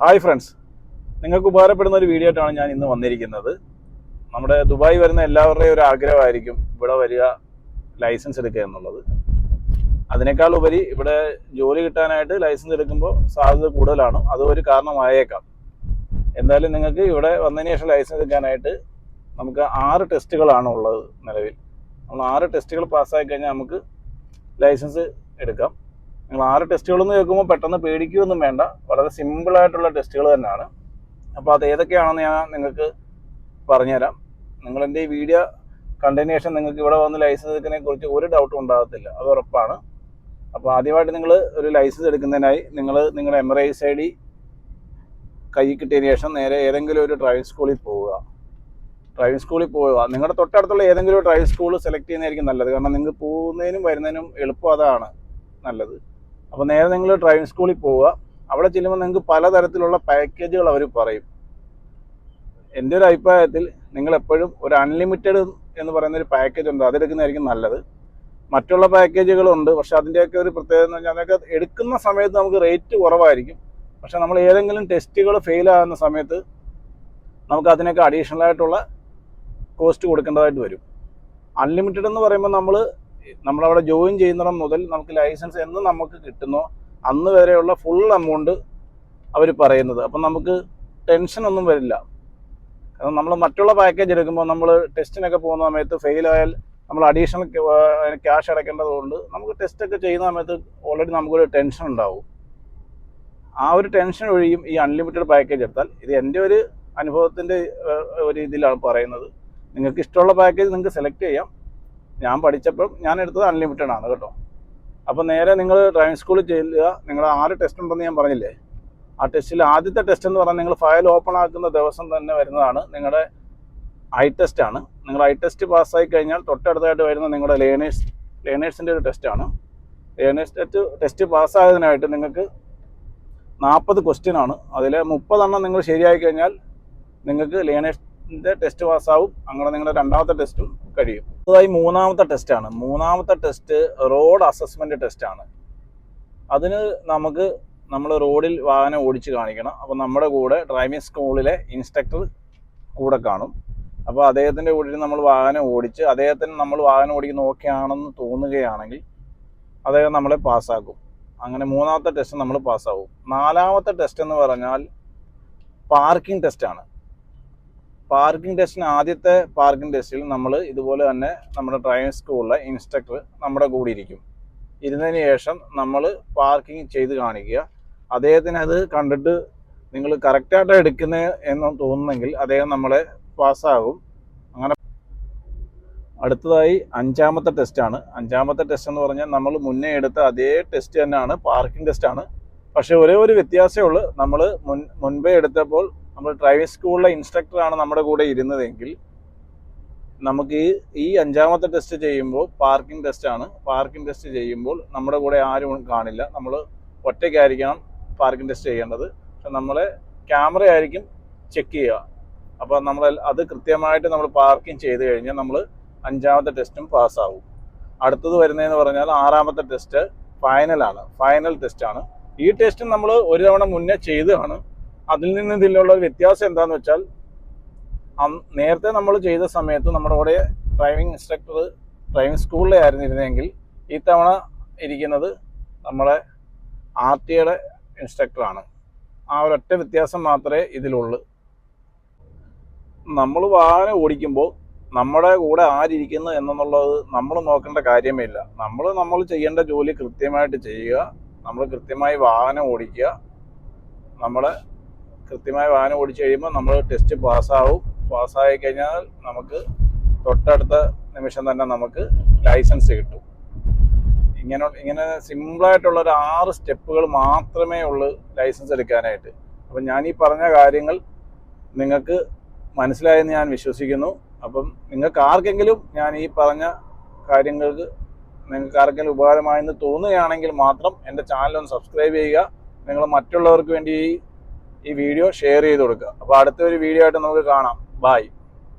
Hi friends. നിങ്ങൾക്ക് ഉപകാരപ്പെടുന്ന ഒരു വീഡിയോ ആയിട്ടാണ് ഞാൻ ഇന്ന് വന്നിരിക്കുന്നത്. നമ്മുടെ ദുബായ് വരുന്ന എല്ലാവരുടെയും ഒരു ആഗ്രഹമായിരിക്കും ഇവിടെ വരിക ലൈസൻസ് എടുക്കുക എന്നുള്ളത്. അതിനേക്കാൾ ഉപരി ഇവിടെ ജോലി കിട്ടാനായിട്ട് ലൈസൻസ് എടുക്കുമ്പോൾ സാധ്യത കൂടുതലാണ്. അത് ഒരു കാരണമായേക്കാം. എന്തായാലും നിങ്ങൾക്ക് ഇവിടെ വന്നതിന് ശേഷം ലൈസൻസ് എടുക്കാനായിട്ട് നമുക്ക് ആറ് ടെസ്റ്റുകളാണ് ഉള്ളത് നിലവിൽ. നമ്മൾ ആറ് ടെസ്റ്റുകൾ പാസ്സായി കഴിഞ്ഞാൽ നമുക്ക് ലൈസൻസ് എടുക്കാം. നിങ്ങൾ ആറ് ടെസ്റ്റുകളെന്ന് കേൾക്കുമ്പോൾ പെട്ടെന്ന് പേടിക്കുകയൊന്നും വേണ്ട. വളരെ സിമ്പിളായിട്ടുള്ള ടെസ്റ്റുകൾ തന്നെയാണ്. അപ്പോൾ അത് ഏതൊക്കെയാണെന്ന് ഞാൻ നിങ്ങൾക്ക് പറഞ്ഞുതരാം. നിങ്ങൾ എന്റെ ഈ വീഡിയോ കണ്ടിന്യൂഷൻ നിങ്ങൾക്ക് ഇവിടെ വന്ന് ലൈസൻസ് എടുക്കുന്നതിനെ കുറിച്ച് ഒരു ഡൗട്ടും ഉണ്ടാകത്തില്ല. അത് ഉറപ്പാണ്. അപ്പോൾ ആദ്യമായിട്ട് നിങ്ങൾ ഒരു ലൈസൻസ് എടുക്കുന്നതിനായി നിങ്ങൾ നിങ്ങളുടെ എമറൈസ് ഐ ഡി കൈ കിട്ടിയതിന് ശേഷം നേരെ ഏതെങ്കിലും ഒരു ഡ്രൈവിംഗ് സ്കൂളിൽ പോവുക. ഡ്രൈവിംഗ് സ്കൂളിൽ പോവുക. നിങ്ങളുടെ തൊട്ടടുത്തുള്ള ഏതെങ്കിലും ഒരു ഡ്രൈവിംഗ് സ്കൂൾ സെലക്ട് ചെയ്യുന്നതായിരിക്കും നല്ലത്. കാരണം നിങ്ങൾക്ക് പോകുന്നതിനും വരുന്നതിനും എളുപ്പം അതാണ് നല്ലത്. അപ്പോൾ നേരെ നിങ്ങൾ ഡ്രൈവിംഗ് സ്കൂളിൽ പോവുക. അവിടെ ചെല്ലുമ്പോൾ നിങ്ങൾക്ക് പലതരത്തിലുള്ള പാക്കേജുകൾ അവർ പറയും. എന്റെ ഒരു അഭിപ്രായത്തിൽ നിങ്ങൾ എപ്പോഴും ഒരു അൺലിമിറ്റഡ് എന്ന് പറയുന്ന ഒരു പാക്കേജ് ഉണ്ട്. അതെടുക്കുന്നതായിരിക്കും നല്ലത്. മറ്റുള്ള പാക്കേജുകളുണ്ട് പക്ഷെ അതിന്റെയൊക്കെ ഒരു പ്രത്യേകത എന്ന് പറഞ്ഞാൽ അതൊക്കെ എടുക്കുന്ന സമയത്ത് നമുക്ക് റേറ്റ് കുറവായിരിക്കും. പക്ഷെ നമ്മൾ ഏതെങ്കിലും ടെസ്റ്റുകൾ ഫെയിൽ ആകുന്ന സമയത്ത് നമുക്ക് അതിനൊക്കെ അഡീഷണൽ ആയിട്ടുള്ള കോസ്റ്റ് കൊടുക്കേണ്ടതായിട്ട് വരും. അൺലിമിറ്റഡ് എന്ന് പറയുമ്പോൾ നമ്മൾ നമ്മളവിടെ ജോയിൻ ചെയ്യുന്നിടം മുതൽ നമുക്ക് ലൈസൻസ് എന്ന് നമുക്ക് കിട്ടുന്നോ. അന്ന് വരെയുള്ള ഫുൾ എമൗണ്ട് അവർ പറയുന്നത്. അപ്പം നമുക്ക് ടെൻഷൻ ഒന്നും വരില്ല. കാരണം നമ്മൾ മറ്റുള്ള പാക്കേജ് എടുക്കുമ്പോൾ നമ്മൾ ടെസ്റ്റിനൊക്കെ പോകുന്ന സമയത്ത് ഫെയിലായാൽ നമ്മൾ അഡീഷണൽ ക്യാഷ് അടയ്ക്കേണ്ടതുകൊണ്ട് നമുക്ക് ടെസ്റ്റൊക്കെ ചെയ്യുന്ന സമയത്ത് ഓൾറെഡി നമുക്കൊരു ടെൻഷൻ ഉണ്ടാവും. ആ ഒരു ടെൻഷൻ ഒഴിയും ഈ അൺലിമിറ്റഡ് പാക്കേജ് എടുത്താൽ. ഇത് എന്റെ ഒരു അനുഭവത്തിന്റെ ഒരു ഇതിലാണ് പറയുന്നത്. നിങ്ങൾക്ക് ഇഷ്ടമുള്ള പാക്കേജ് നിങ്ങൾക്ക് സെലക്ട് ചെയ്യാം. ഞാൻ പഠിച്ചപ്പോൾ ഞാൻ എടുത്തത് അൺലിമിറ്റഡ് ആണ് കേട്ടോ. അപ്പോൾ നേരെ നിങ്ങൾ ഡ്രൈവിംഗ് സ്കൂളിൽ ചെല്ലുക. നിങ്ങൾ ആറ് ടെസ്റ്റ് ഉണ്ടെന്ന് ഞാൻ പറഞ്ഞില്ലേ? ആ ടെസ്റ്റിൽ ആദ്യത്തെ ടെസ്റ്റ് എന്ന് പറഞ്ഞാൽ നിങ്ങൾ ഫയൽ ഓപ്പൺ ആക്കുന്ന ദിവസം തന്നെ വരുന്നതാണ്. നിങ്ങളുടെ ഐ ടെസ്റ്റ് ആണ്. നിങ്ങൾ ഐ ടെസ്റ്റ് പാസ്സായി കഴിഞ്ഞാൽ തൊട്ടടുത്തായിട്ട് വരുന്ന നിങ്ങളുടെ ലേണേഴ്സ് ലേണേഴ്സിന്റെ ഒരു ടെസ്റ്റാണ് ലേണേഴ്സ് ടെസ്റ്റ് ടെസ്റ്റ് പാസ്സായതിനായിട്ട് നിങ്ങൾക്ക് നാൽപ്പത് ക്വസ്റ്റ്യൻ ആണ്. അതിൽ മുപ്പതെണ്ണം നിങ്ങൾ ശരിയായി കഴിഞ്ഞാൽ നിങ്ങൾക്ക് ലേണേഴ്സിന്റെ ടെസ്റ്റ് പാസ്സാവും അങ്ങനെ നിങ്ങളുടെ രണ്ടാമത്തെ ടെസ്റ്റും കഴിയും. അടുത്തതായി മൂന്നാമത്തെ ടെസ്റ്റാണ് മൂന്നാമത്തെ ടെസ്റ്റ് റോഡ് അസസ്മെന്റ് ടെസ്റ്റാണ് അതിന് നമുക്ക് നമ്മൾ റോഡിൽ വാഹനം ഓടിച്ച് കാണിക്കണം. അപ്പോൾ നമ്മുടെ കൂടെ ഡ്രൈവിംഗ് സ്കൂളിലെ ഇൻസ്ട്രക്ടർ കൂടെ കാണും. അപ്പോൾ അദ്ദേഹത്തിന്റെ കൂടെ നമ്മൾ വാഹനം ഓടിച്ച് അദ്ദേഹത്തിന് നമ്മൾ വാഹനം ഓടിക്കുന്ന ഓക്കെ ആണെന്ന് തോന്നുകയാണെങ്കിൽ അദ്ദേഹം നമ്മളെ പാസ്സാക്കും അങ്ങനെ മൂന്നാമത്തെ ടെസ്റ്റ് നമ്മൾ പാസ്സാവും നാലാമത്തെ ടെസ്റ്റ് എന്ന് പറഞ്ഞാൽ പാർക്കിംഗ് ടെസ്റ്റാണ് പാർക്കിംഗ് ടെസ്റ്റിന് ആദ്യത്തെ പാർക്കിംഗ് ടെസ്റ്റിൽ നമ്മൾ ഇതുപോലെ തന്നെ നമ്മുടെ ഡ്രൈവിംഗ് സ്കൂളിലെ ഇൻസ്ട്രക്ടർ നമ്മുടെ കൂടെ ഇരിക്കും. ഇരുന്നതിന് ശേഷം നമ്മൾ പാർക്കിംഗ് ചെയ്ത് കാണിക്കുക. അദ്ദേഹത്തിന് അത് കണ്ടിട്ട് നിങ്ങൾ കറക്റ്റായിട്ട് എടുക്കുന്നത് എന്ന് തോന്നുന്നെങ്കിൽ അദ്ദേഹം നമ്മളെ പാസ്സാകും അങ്ങനെ അടുത്തതായി അഞ്ചാമത്തെ ടെസ്റ്റാണ് അഞ്ചാമത്തെ ടെസ്റ്റ് എന്ന് പറഞ്ഞാൽ നമ്മൾ മുന്നേ എടുത്ത അതേ ടെസ്റ്റ് തന്നെയാണ് പാർക്കിംഗ് ടെസ്റ്റാണ് പക്ഷേ ഒരേ ഒരു വ്യത്യാസമേ ഉള്ളൂ. നമ്മൾ മുൻ മുൻപേ എടുത്തപ്പോൾ നമ്മൾ ഡ്രൈവിംഗ് സ്കൂളിലെ ഇൻസ്ട്രക്ടറാണ് നമ്മുടെ കൂടെ ഇരുന്നതെങ്കിൽ നമുക്ക് ഈ അഞ്ചാമത്തെ ടെസ്റ്റ് ചെയ്യുമ്പോൾ പാർക്കിംഗ് ടെസ്റ്റ് ആണ്. പാർക്കിംഗ് ടെസ്റ്റ് ചെയ്യുമ്പോൾ നമ്മുടെ കൂടെ ആരും കാണില്ല. നമ്മൾ ഒറ്റയ്ക്കായിരിക്കണം പാർക്കിംഗ് ടെസ്റ്റ് ചെയ്യേണ്ടത്. പക്ഷെ നമ്മളെ ക്യാമറ ആയിരിക്കും ചെക്ക് ചെയ്യുക. അപ്പോൾ നമ്മൾ അത് കൃത്യമായിട്ട് നമ്മൾ പാർക്കിംഗ് ചെയ്ത് കഴിഞ്ഞാൽ നമ്മൾ അഞ്ചാമത്തെ ടെസ്റ്റും പാസ്സാവും അടുത്തത് വരുന്നതെന്ന് പറഞ്ഞാൽ ആറാമത്തെ ടെസ്റ്റ് ഫൈനലാണ് ഫൈനൽ ടെസ്റ്റാണ് ഈ ടെസ്റ്റ് നമ്മൾ ഒരു തവണ മുന്നേ ചെയ്തതാണ്. അതിൽ നിന്ന് ഇതിലുള്ള വ്യത്യാസം എന്താന്ന് വെച്ചാൽ നേരത്തെ നമ്മൾ ചെയ്ത സമയത്ത് നമ്മുടെ കൂടെ ഡ്രൈവിംഗ് ഇൻസ്ട്രക്ടർ ഡ്രൈവിംഗ് സ്കൂളിലായിരുന്നു ഇരുന്നെങ്കിൽ ഈ തവണ ഇരിക്കുന്നത് നമ്മുടെ ആർ ടിയുടെ ഇൻസ്ട്രക്ടറാണ് ആ ഒരൊറ്റ വ്യത്യാസം മാത്രമേ ഇതിലുള്ളൂ. നമ്മൾ വാഹനം ഓടിക്കുമ്പോൾ നമ്മുടെ കൂടെ ആരിയ്ക്കുന്നു എന്നുള്ളത് നമ്മൾ നോക്കേണ്ട കാര്യമേ ഇല്ല നമ്മൾ നമ്മൾ ചെയ്യേണ്ട ജോലി കൃത്യമായിട്ട് ചെയ്യുക. നമ്മൾ കൃത്യമായി വാഹനം ഓടിക്കുക. നമ്മൾ കൃത്യമായി വാഹനം ഓടിച്ചു കഴിയുമ്പോൾ നമ്മൾ ടെസ്റ്റ് പാസ്സാവും. പാസ്സായി കഴിഞ്ഞാൽ നമുക്ക് തൊട്ടടുത്ത നിമിഷം തന്നെ നമുക്ക് ലൈസൻസ് കിട്ടും. ഇങ്ങനെ ഇങ്ങനെ സിമ്പിളായിട്ടുള്ള ഒരു ആറ് സ്റ്റെപ്പുകൾ മാത്രമേ ഉള്ളൂ ലൈസൻസ് എടുക്കാനായിട്ട്. അപ്പം ഞാൻ ഈ പറഞ്ഞ കാര്യങ്ങൾ നിങ്ങൾക്ക് മനസ്സിലായെന്ന് ഞാൻ വിശ്വസിക്കുന്നു. അപ്പം നിങ്ങൾക്ക് ആർക്കെങ്കിലും ഞാൻ ഈ പറഞ്ഞ കാര്യങ്ങൾക്ക് നിങ്ങൾക്ക് ആർക്കെങ്കിലും ഉപകാരമായെന്ന് തോന്നുകയാണെങ്കിൽ മാത്രം എന്റെ ചാനൽ ഒന്ന് സബ്സ്ക്രൈബ് ചെയ്യുക. നിങ്ങൾ മറ്റുള്ളവർക്ക് വേണ്ടി ഈ വീഡിയോ ഷെയർ ചെയ്ത് കൊടുക്കുക. അപ്പോൾ അടുത്തൊരു വീഡിയോ ആയിട്ട് നമുക്ക് കാണാം. ബായ്